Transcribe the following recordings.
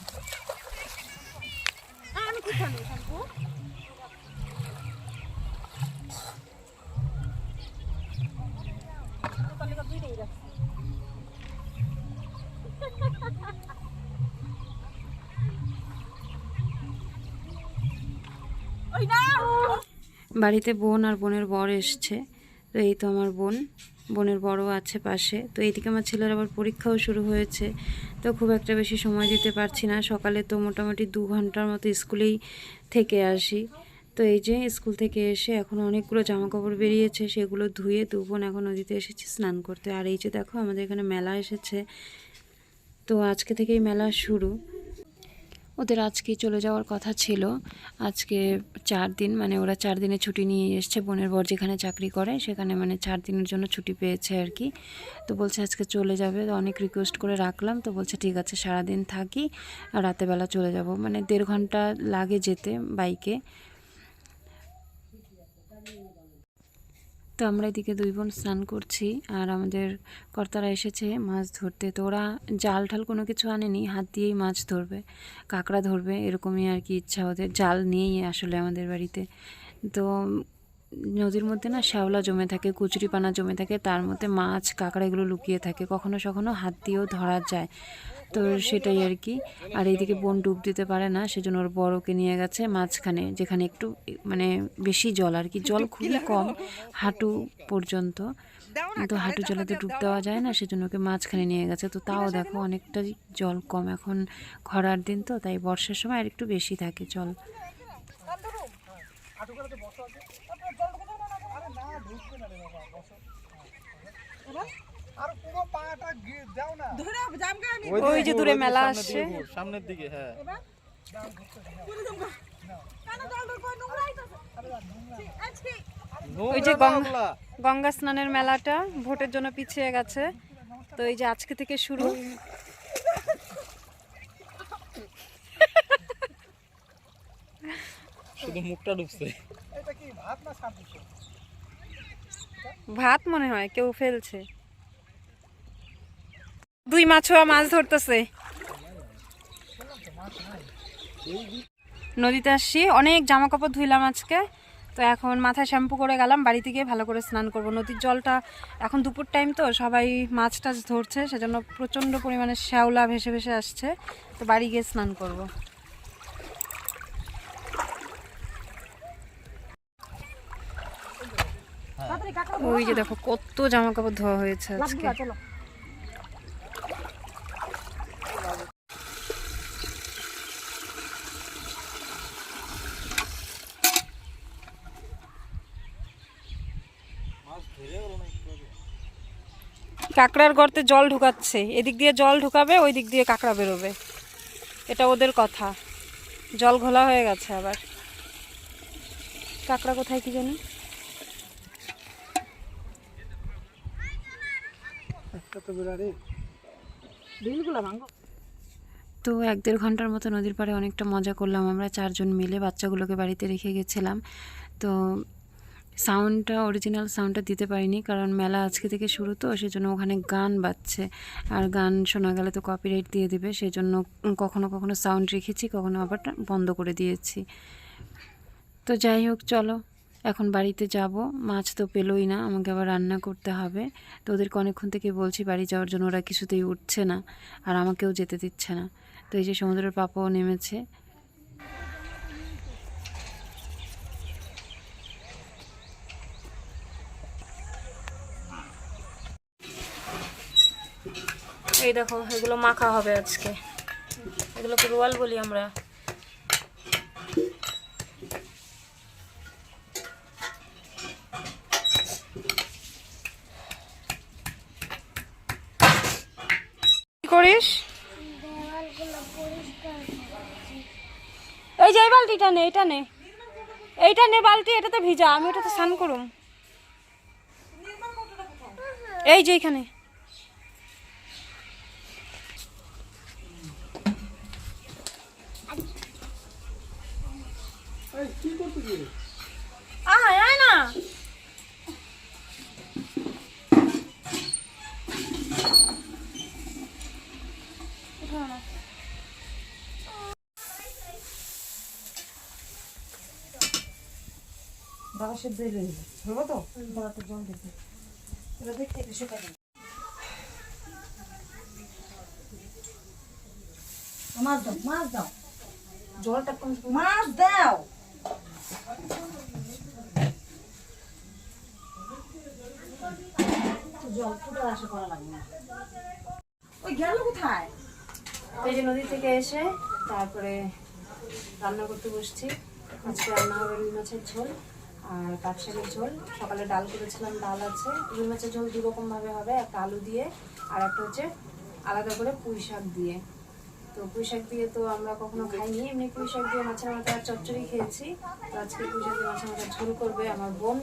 বাড়িতে বোন আর বোনের বর এসছে। তো এই তো আমার বোন। বোনের বড় আছে পাশে। তো এইদিকে আমার ছেলের আবার পরীক্ষাও শুরু হয়েছে। তো খুব একটা বেশি সময় দিতে পারছি না। সকালে তো মোটামুটি দু ঘণ্টার মতো স্কুলেই থেকে আসি। তো এই যে স্কুল থেকে এসে এখন অনেকগুলো জামা কাপড় বেরিয়েছে, সেগুলো ধুয়ে দু বোন এখন নদীতে এসেছি স্নান করতে। আর এই যে দেখো আমাদের এখানে মেলা এসেছে। তো আজকে থেকেই মেলা শুরু। ওদের আজকেই চলে যাওয়ার কথা ছিল। আজকে চার দিন মানে ওরা চার দিনে ছুটি নিয়ে এসছে বোনের বর যেখানে চাকরি করে, সেখানে মানে চার দিনের জন্য ছুটি পেয়েছে আর কি। তো বলছে আজকে চলে যাবে অনেক রিকোয়েস্ট করে রাখলাম, তো বলছে ঠিক আছে, সারাদিন থাকি, আর রাতেবেলা চলে যাব। মানে দেড় ঘণ্টা লাগে যেতে বাইকে। তো আমরা এদিকে দুই বোন স্নান করছি আর আমাদের কর্তারা এসেছে মাছ ধরতে। তো ওরা জাল ঠাল কোনো কিছু আনেনি, হাত দিয়েই মাছ ধরবে, কাঁকড়া ধরবে, এরকমই আর কি ইচ্ছা ওদের। জাল নিয়েই আসলে আমাদের বাড়িতে। তো নদীর মধ্যে না শ্যাওলা জমে থাকে কচুরিপানা জমে থাকে, তার মধ্যে মাছ, কাঁকড়া এগুলো লুকিয়ে থাকে। কখনো কখনো হাত দিয়েও ধরা যায়। তো সেটাই আর কি। আর এইদিকে বোন ডুব দিতে পারে না, সেজন্য ওর বড়কে নিয়ে গেছে মাঝখানে, যেখানে একটু মানে বেশি জল আর কি। জল খুবই কম হাঁটু পর্যন্ত। তো হাঁটু জলে তো ডুব দেওয়া যায় না, সেজন্য ওকে মাঝখানে নিয়ে গেছে। তো তাও দেখো অনেকটা জল কম। এখন খরার দিন তো, তাই বর্ষার সময় আর একটু বেশি থাকে জল। না ওই যে দূরে মেলা আসছে। সামনের দিকে হ্যাঁ। পুরো জামগা কেন জল ধর কই নোংরা আইতাছে আজকে ওই যে গঙ্গা গঙ্গা স্নানের মেলাটা ভোটের জন্য পিছিয়ে গেছে। তো এই যে আজকে থেকে শুরু। শুধু মুখটা ডুবছে এটা কি ভাত না শান্তি ভাত মনে হয় কেউ ফেলছে। দুই মাছুয়া মাছ ধরতেছে। নদীতে আসছি অনেক জামা কাপড় ধুইলাম আজকে। তো এখন মাথায় শ্যাম্পু করে গেলাম বাড়িতে গিয়ে ভালো করে স্নান করব। নদীর জলটা এখন দুপুর টাইম তো সবাই মাছ টাছ ধরছে সেজন্য প্রচণ্ড পরিমাণে শ্যাওলা ভেসে ভেসে আসছে। তো বাড়ি গিয়ে স্নান করব। ওই যে দেখো কত জামা কাপড় ধোয়া হয়েছে আজকে। কাঁকড়ার গর্তে জল ঢুকাচ্ছে। এদিক দিয়ে জল ঢুকাবে ওই দিক দিয়ে কাঁকড়া বেরোবে। এটা ওদের কথা। জল ঘোলা হয়ে গেছে আবার। কাঁকড়া কোথায় কি জানি? তো বিরারে বিলগুলো ভাঙো। তো এক দেড় ঘণ্টার মতো নদীর পাড়ে অনেকটা মজা করলাম। আমরা চারজন মিলে বাচ্চাগুলোকে বাড়িতে রেখে গেছিলাম। তো সাউন্ডটা অরিজিনাল সাউন্ডটা দিতে পারিনি, কারণ মেলা আজকে থেকে শুরু তো, সেজন্য ওখানে গান বাজছে। আর গান শোনা গেলে তো কপিরাইট দিয়ে দেবে, সেজন্য কখনো কখনো সাউন্ড রেখেছি, কখনো আবার বন্ধ করে দিয়েছি। তো যাই হোক, চলো, এখন বাড়িতে যাব। মাছ তো পেলোই না, আমাকে আবার রান্না করতে হবে। তো ওদেরকে অনেকক্ষণ থেকে বলছি, বাড়ি যাওয়ার জন্য ওরা কিছুতেই উঠছে না, আর আমাকেও যেতে দিচ্ছে না। তো এই যে সমুদ্রের পাপাও নেমেছে। এই দেখো, এগুলো মাখা হবে আজকে। এগুলোকে রোয়াল বলি আমরা। করিস? এই যে বালতিটা নে, এটা নে। এইটা নে বালতি এটা তো ভিজা, আমি ওটাতে স্নান করুম। এই যে এখানে কি করছিস আয় আয় না। দাদা সেদ্ধ হয়ে ধরবো তো? দাদাটা জল দিতে এবার দেখতে একটু শুকা মাছ দাও মাছ দাও। জলটা কম মাছ দাও! জল আসে করা না। ওই এই যে থেকে এসে তারপরে রান্না করতে বসছি। রান্না হবে রুই মাছের ঝোল আর ঝোল। সকালে ডাল করেছিলাম, ডাল আছে। রুই মাছের ঝোল দুরকম ভাবে হবে, একটা আলু দিয়ে আর একটা হচ্ছে আলাদা করে পুঁই শাক দিয়ে। তো পুঁই শাক দিয়ে তো আমরা কখনো খাইনি। এমনি পুঁই শাক দিয়ে মাছের মাথা চচ্চড়ি খেয়েছি। তো আজকে পুঁই শাক দিয়ে মাছের মাথা ঝোল করবে আমার বোন।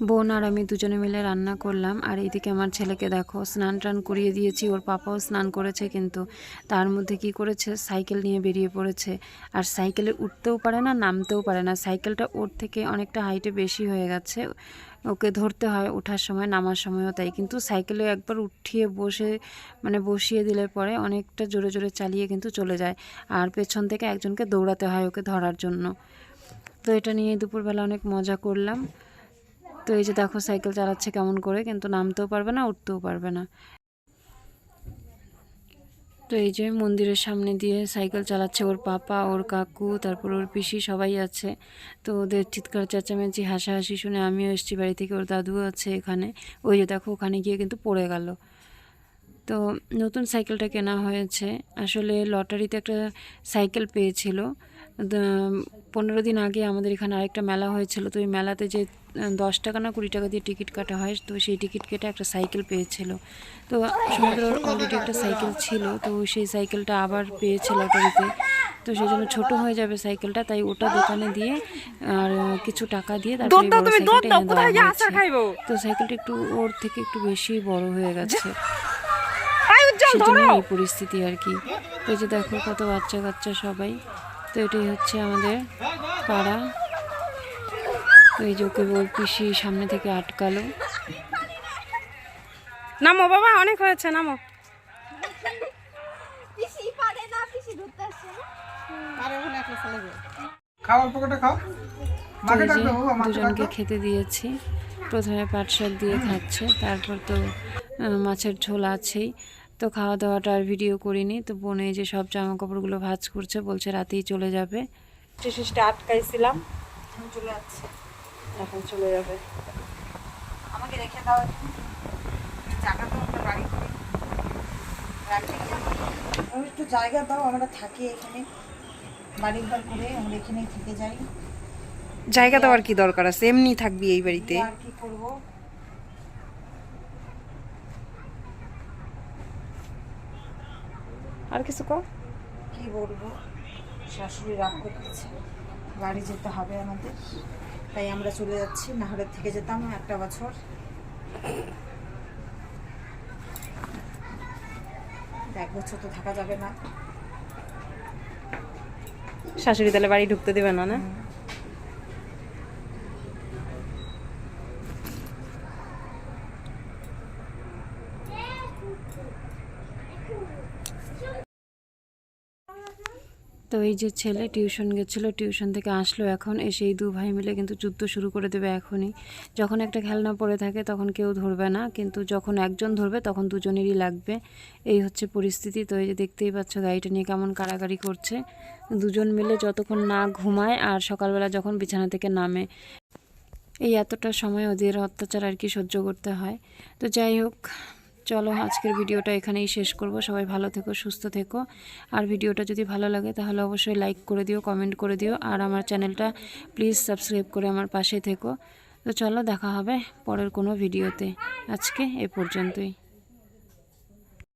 বোন আর আমি দুজনে মিলে রান্না করলাম, আর এইদিকে আমার ছেলেকে দেখো, স্নান টান করিয়ে দিয়েছি, ওর পাপাও স্নান করেছে কিন্তু তার মধ্যে কি করেছে? সাইকেল নিয়ে বেরিয়ে পড়েছে। আর সাইকেলে উঠতেও পারে না, নামতেও পারে না। সাইকেলটা ওর থেকে অনেকটা হাইটে বেশি হয়ে গেছে। ওকে ধরতে হয় ওঠার সময়, নামার সময়ও তাই। কিন্তু সাইকেলে একবার উঠিয়ে বসে মানে বসিয়ে দিলে পরে অনেকটা জোরে জোরে চালিয়ে কিন্তু চলে যায়। আর পেছন থেকে একজনকে দৌড়াতে হয় ওকে ধরার জন্য। তো এটা নিয়ে দুপুরবেলা অনেক মজা করলাম। তো এই যে দেখো সাইকেল চালাচ্ছে কেমন করে, কিন্তু নামতেও পারবে না, উঠতেও পারবে না। তো এই যে মন্দিরের সামনে দিয়ে সাইকেল চালাচ্ছে ওর পাপা, ওর কাকু, তারপর ওর পিসি সবাই আছে। তো ওদের চিৎকার, চেঁচামেচি, হাসাহাসি শুনে আমিও এসেছি বাড়ি থেকে, ওর দাদুও আছে এখানে। ওই যে দেখো, ওখানে গিয়ে কিন্তু পড়ে গেল। তো নতুন সাইকেলটা কেনা হয়েছে। আসলে লটারিতে একটা সাইকেল পেয়েছিল। পনেরো দিন আগে আমাদের এখানে আরেকটা মেলা হয়েছিল তো ওই মেলাতে যে দশ টাকা না কুড়ি টাকা দিয়ে টিকিট কাটা হয় তো সেই টিকিট কেটে একটা সাইকেল পেয়েছিল। তো সমুদ্র অলরেডি একটা সাইকেল ছিল তো সেই সাইকেলটা আবার পেয়েছে লটারিতে। তো সেই জন্য ছোটো হয়ে যাবে সাইকেলটা তাই ওটা দোকানে দিয়ে আর কিছু টাকা দিয়ে তারপরে। তো সাইকেলটা একটু ওর থেকে একটু বেশি বড় হয়ে গেছে। সেজন্য এই পরিস্থিতি আর কি। তো যে দেখো কত বাচ্চা কাচ্চা সবাই। তো এটাই হচ্ছে আমাদের পাড়া। তো এই যে ওকে ওর পিসি সামনে থেকে আটকালো। নামো বাবা অনেক হয়েছে নামো। দুজনকে খেতে দিয়েছি। প্রথমে পাট শাক দিয়ে খাচ্ছে তারপর তো মাছের ঝোল আছেই। তো খাওয়া দাওয়াটা আর ভিডিও করিনি। তো বোনে যে সব জামা কাপড়গুলো ভাঁজ করছে বলছে রাতেই চলে যাবে। শেষে আটকাইছিলাম চলে যাচ্ছে। এখন চলে যাবে। আমাকে রেখে দাও জায়গা তো একটা বাড়ি করি। আমি একটু জায়গা দাও আমরা থাকি এখানে। বাড়ি ঘর করে আমরা এখানেই থেকে যাই। জায়গা দেওয়ার কি দরকার আছে? এমনি থাকবি এই বাড়িতে। আর কি করব? আর কিছু কর। কি বলব? শাশুড়ি রাগ করতেছে। বাড়ি যেতে হবে আমাদের। তাই আমরা চলে যাচ্ছি। নাহলে থেকে যেতাম একটা বছর। এক বছর তো থাকা যাবে না। শাশুড়ি তাহলে বাড়ি ঢুকতে দেবে না না? তো এই যে ছেলে টিউশন গেছিল, টিউশন থেকে আসলো এখন এসে এই দু ভাই মিলে কিন্তু যুদ্ধ শুরু করে দেবে এখনই। যখন একটা খেলনা পড়ে থাকে তখন কেউ ধরবে না, কিন্তু যখন একজন ধরবে তখন দুজনেরই লাগবে। এই হচ্ছে পরিস্থিতি। তো এই যে দেখতেই পাচ্ছ গাড়িটা নিয়ে কেমন কাড়াকাড়ি করছে। দুজন মিলে যতক্ষণ না ঘুমায় আর সকালবেলা যখন বিছানা থেকে নামে, এই এতটা সময় ওদের অত্যাচার আর কি সহ্য করতে হয়। তো যাই হোক চলো আজকের ভিডিওটা এখানেই শেষ করব। সবাই ভালো থেকো, সুস্থ থেকো। আর ভিডিওটা যদি ভালো লাগে তাহলে অবশ্যই লাইক করে দিও কমেন্ট করে দিও। আর আমার চ্যানেলটা প্লিজ সাবস্ক্রাইব করে আমার পাশে থেকো। তো চলো দেখা হবে পরের কোনো ভিডিওতে। আজকে এ পর্যন্তই।